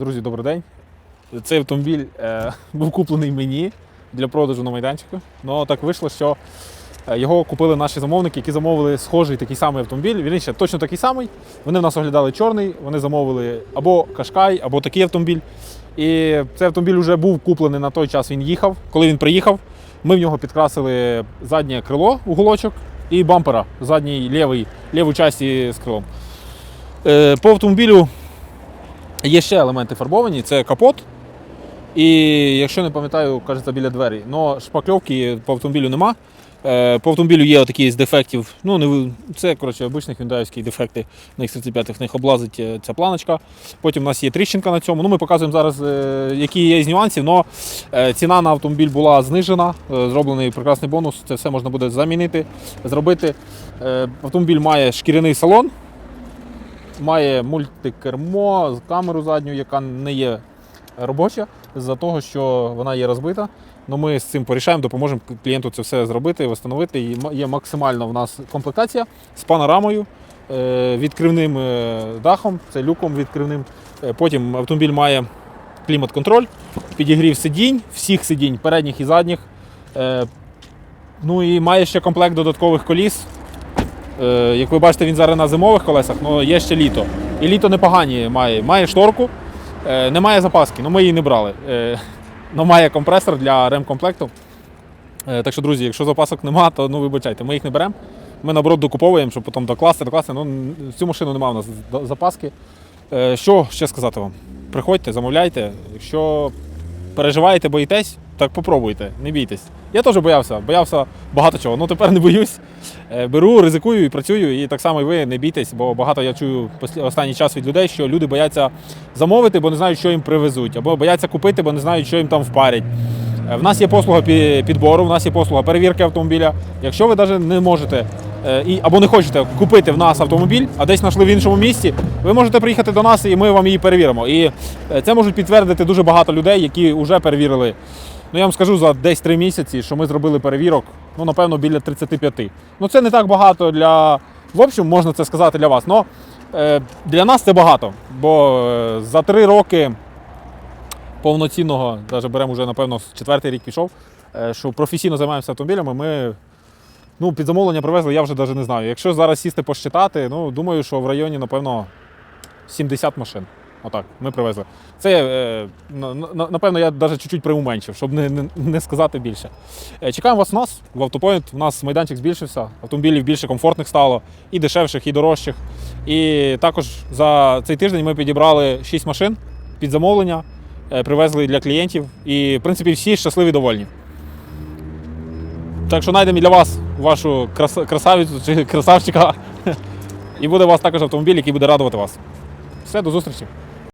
Друзі, добрий день. Цей автомобіль е, був куплений мені для продажу на майданчику. Ну так вийшло, що е, його купили наші замовники, які замовили схожий такий самий автомобіль. Він ще точно такий самий. Вони в нас оглядали чорний, вони замовили або Кашкай, або такий автомобіль. І цей автомобіль вже був куплений на той час. Він їхав. Коли він приїхав, ми в нього підкрасили заднє крило уголочок і бампера задній лівий, ліву часті з крилом. Е, По автомобілю Є ще елементи фарбовані, це капот. І якщо не пам'ятаю, кажеться біля двері. але шпакльовки по автомобілю нема. Е, По автомобілю є такі з дефектів. Ну, не це коротше, обичні хюндаївські дефекти на X35 в них облазить е, ця планочка. Потім у нас є тріщинка на цьому. Ну, ми показуємо зараз, е, які є з нюансів. але ціна на автомобіль була знижена, зроблений прекрасний бонус. Це все можна буде замінити, зробити. Автомобіль має шкіряний салон має мультикермо камеру задню, яка не є робоча, з-за того, що вона є розбита. Ну, ми з цим порішаємо, допоможемо клієнту це все зробити, встановити. І є максимальна в нас комплектація з панорамою, е, відкривним е, дахом, це люком відкривним. Е, Потім автомобіль має клімат-контроль, підігрів сидінь, всіх сидінь, передніх і задніх. Ну і має ще комплект додаткових коліс. Е, Як ви бачите, він зараз на зимових колесах, але є ще літо. І літо непогані має. Має шторку, е, немає запаски, ну ми її не брали. Е, Ну, має компресор для ремкомплекту. Так що, друзі, якщо запасок нема, то ну вибачайте, ми їх не беремо. Ми наоборот докуповуємо, щоб потім докласти, докласти. Ну, цю машину немає у нас запаски. Що ще сказати вам? Приходьте, замовляйте. Якщо переживаєте, боїтесь, так попробуйте, не бійтесь. Я теж боявся, боявся багато чого. Ну тепер не боюсь. Е, Беру, ризикую і працюю. І так само і ви не бійтесь, бо багато я чую останній час від людей, що люди бояться замовити, бо не знають, що їм привезуть, або бояться купити, бо не знають, що їм там впарять. Е, В нас є послуга підбору, в нас є послуга перевірки автомобіля. Якщо ви навіть не можете і, або не хочете купити в нас автомобіль, а десь знайшли в іншому місті, ви можете приїхати до нас і ми вам її перевіримо. І е, це можуть підтвердити дуже багато людей, які вже перевірили. Ну я вам скажу за десь три місяці, що ми зробили перевірок, ну напевно, біля 35. Ну це не так багато для. В общем, можна це сказати для вас. Но е, для нас це багато. Бо е, за три роки повноцінного, навіть беремо вже, напевно, четвертий рік пішов, е, що професійно займаємося автомобілями, ми ну, під замовлення привезли, я вже навіть не знаю. Якщо зараз сісти посчитати, ну думаю, що в районі, напевно, 70 машин. Отак, ми привезли. Це, е, на- на- напевно, я навіть чуть-чуть приуменшив, щоб не, не, не сказати більше. Е, Чекаємо вас у нас в автопоінт. У нас майданчик збільшився, автомобілів більше комфортних стало, і дешевших, і дорожчих. І також за цей тиждень ми підібрали 6 машин під замовлення, е, привезли для клієнтів. І, в принципі, всі щасливі довольні. Так що знайдемо і для вас вашу краса- красавицю чи красавчика. І буде у вас також автомобіль, який буде радувати вас. Все, до зустрічі.